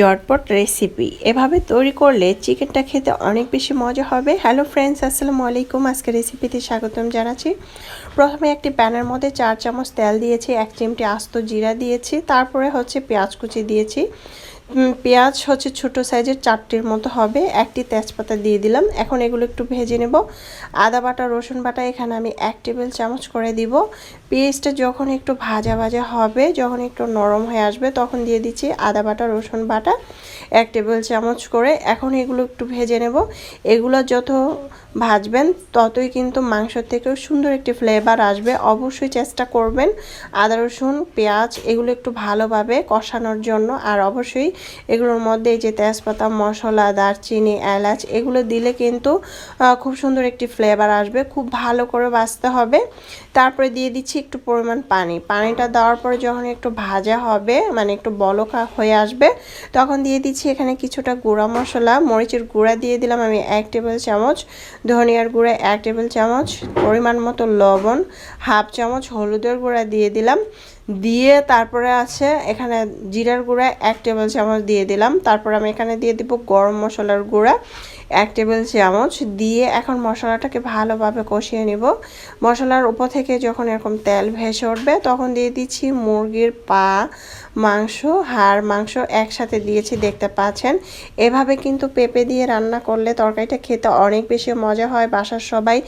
জটপট recipe এভাবে তৈরি করলে চিকেনটা খেতে অনেক বেশি মজা হবে। হ্যালো ফ্রেন্ডস আসসালামু আলাইকুম। আজকে রেসিপিতে স্বাগতম জানাচ্ছি। প্রথমে একটি প্যানের মধ্যে চার চামচ তেল দিয়েছি, এক চিমটি আস্ত জিরা দিয়েছি, তারপরে হচ্ছে পেঁয়াজ কুচি দিয়েছি। পেঁয়াজ হচ্ছে ছোট সাইজের চারটির মতো হবে। একটি তেজপাতা দিয়ে দিলাম। এখন এগুলো একটু ভেজে নেব। আদা বাটা, রসুন বাটা এখানে আমি এক টেবিল চামচ করে দিব। পেঁয়াজটা যখন একটু ভাজা ভাজা হবে, যখন একটু নরম হয়ে আসবে, তখন দিয়ে দিচ্ছি আদা বাটা, রসুন বাটা। এক টেবিল চামচ করে এখন এগুলো একটু ভেজে নেব। এগুলো যত ভাজবেন, ততই কিন্তু মাংস থেকেও সুন্দর একটি ফ্লেভার আসবে। অবশ্যই চেষ্টা করবেন। আদা, রসুন, পেঁয়াজ, এগুলো একটু ভালোভাবে কষানোর জন্য। আর অবশ্যই এগুলোর মধ্যে এই যে তেজপাতা, মশলা, দারচিনি, এলাচ, এগুলো দিলে কিন্তু খুব সুন্দর একটি ফ্লেভার আসবে। খুব ভালো করে বাছতে হবে। তারপরে দিয়ে দিচ্ছি একটু পরিমাণ পানি। পানিটা দেওয়ার পরে যখন একটু ভাজা হবে মানে একটু বলকা হয়ে আসবে, তখন দিয়ে দিচ্ছি এখানে কিছুটা গুঁড়া মশলা। মরিচের গুঁড়া দিয়ে দিলাম আমি এক টেবিল চামচ। ধনিয়ার গুঁড়া এক টেবিল চামচ পরিমাণ মতো লবণ হাফ চামচ হলুদের গুঁড়া দিয়ে দিলাম। দিয়ে তারপরে আছে এখানে জিরার গুঁড়া এক টেবিল চামচ দিয়ে দিলাম। তারপর আমি এখানে দিয়ে দিব গরম মশলার গুঁড়া এক টেবিল চামচ দিয়ে এখন মশলাটাকে ভালোভাবে কষিয়ে নিব। মশলার উপর থেকে যখন এরকম তেল ভেসে উঠবে তখন দিয়ে দিচ্ছি মুরগির পা, মাংস, হাড়, মাংস একসাথে দিয়েছি, দেখতে পাচ্ছেন। এভাবে কিন্তু পেঁপে দিয়ে রান্না করলে তরকারিটা খেতে অনেক বেশি মজা হয়। বাসার সবাই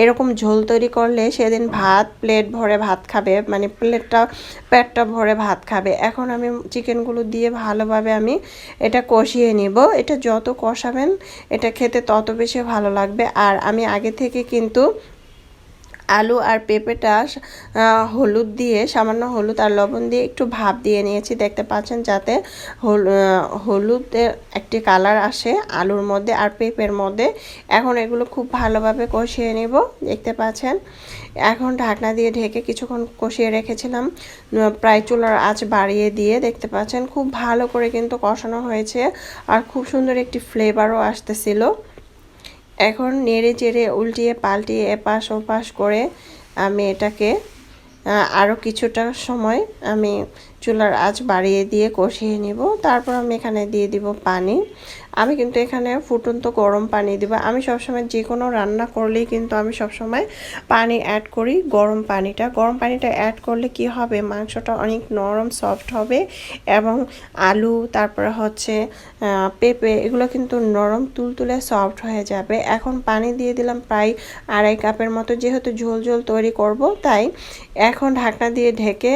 এরকম ঝোল তৈরি করলে সেদিন ভাত, প্লেট ভরে ভাত খাবে। মানে প্লেটটা পেটটা ভরে ভাত খাবে। এখন আমি চিকেনগুলো দিয়ে ভালোভাবে আমি এটা কষিয়ে নিব। এটা যত কষাবেন, এটা খেতে তত বেশি ভালো লাগবে। আর আমি আগে থেকে কিন্তু আলু আর পেঁপেটা হলুদ দিয়ে, সামান্য হলুদ আর লবণ দিয়ে একটু ভাপ দিয়ে নিয়েছি। দেখতে পাচ্ছেন যাতে হলুদের একটি কালার আসে আলুর মধ্যে আর পেঁপের মধ্যে। এখন এগুলো খুব ভালোভাবে কষিয়ে নেব। দেখতে পাচ্ছেন? এখন ঢাকনা দিয়ে ঢেকে কিছুক্ষণ কষিয়ে রেখেছিলাম। প্রায় চুলার আঁচ বাড়িয়ে দিয়ে দেখতে পাচ্ছেন? খুব ভালো করে কিন্তু কষানো হয়েছে। আর খুব সুন্দর একটি ফ্লেভারও আসতেছিল। এখন নেড়ে চেড়ে উল্টিয়ে পাল্টিয়ে এপাশ ওপাশ করে আমি এটাকে আরও কিছুটা সময় আমি চুলার আঁচ বাড়িয়ে দিয়ে কষিয়ে নিব। তারপর আমি এখানে দিয়ে দিব পানি। আমি কিন্তু এখানে ফুটন্ত গরম পানি দিব। আমি সবসময় যে কোনো রান্না করলেই কিন্তু আমি সবসময় পানি অ্যাড করি, গরম পানিটা। গরম পানিটা অ্যাড করলে কি হবে? মাংসটা অনেক নরম সফট হবে এবং আলু, তারপরে হচ্ছে পেঁপে এগুলো কিন্তু নরম, তুলতুলে সফট হয়ে যাবে। এখন পানি দিয়ে দিলাম প্রায় আড়াই কাপের মতো। যেহেতু ঝোল ঝোল তৈরি করব, তাই এখন ঢাকনা দিয়ে ঢেকে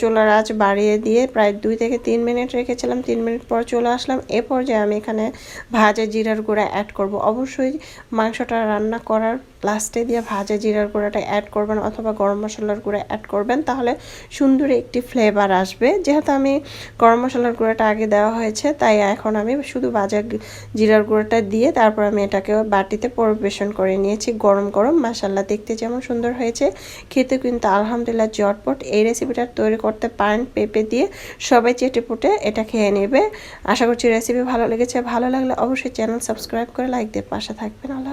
চুলার আঁচ বাড়িয়ে দিয়ে প্রায় দুই থেকে তিন মিনিট রেখেছিলাম। তিন মিনিট পর চলে আসলাম। এ পর্যায়ে আমি এখানে ভাজা জিরার গুঁড়া অ্যাড করব। অবশ্যই মাংসটা রান্না করার লাস্টে দিয়ে ভাজা জিরার গুঁড়াটা অ্যাড করবেন অথবা গরম মশলার গুঁড়া অ্যাড করবেন, তাহলে সুন্দর একটি ফ্লেভার আসবে। যেহেতু আমি গরম মশলার গুঁড়াটা আগে দেওয়া হয়েছে, তাই এখন আমি শুধু ভাজা জিরার গুঁড়োটা দিয়ে তারপর আমি এটাকে বাটিতে পরিবেশন করে নিয়েছি গরম গরম। মাসাল্লা দেখতে যেমন সুন্দর হয়েছে। খেতে কিন্তু আলহামদুলিল্লাহ জটপট। এই রেসিপিটা তৈরি করতে পারেন পেঁপে দিয়ে। সবাই চেটে পুটে এটা খেয়ে নেবে। আশা করছি রেসিপি ভালো লেগেছে। ভালো লাগলে অবশ্যই চ্যানেল সাবস্ক্রাইব করে লাইক দিয়ে পাশে থাকবেন। আল্লাহ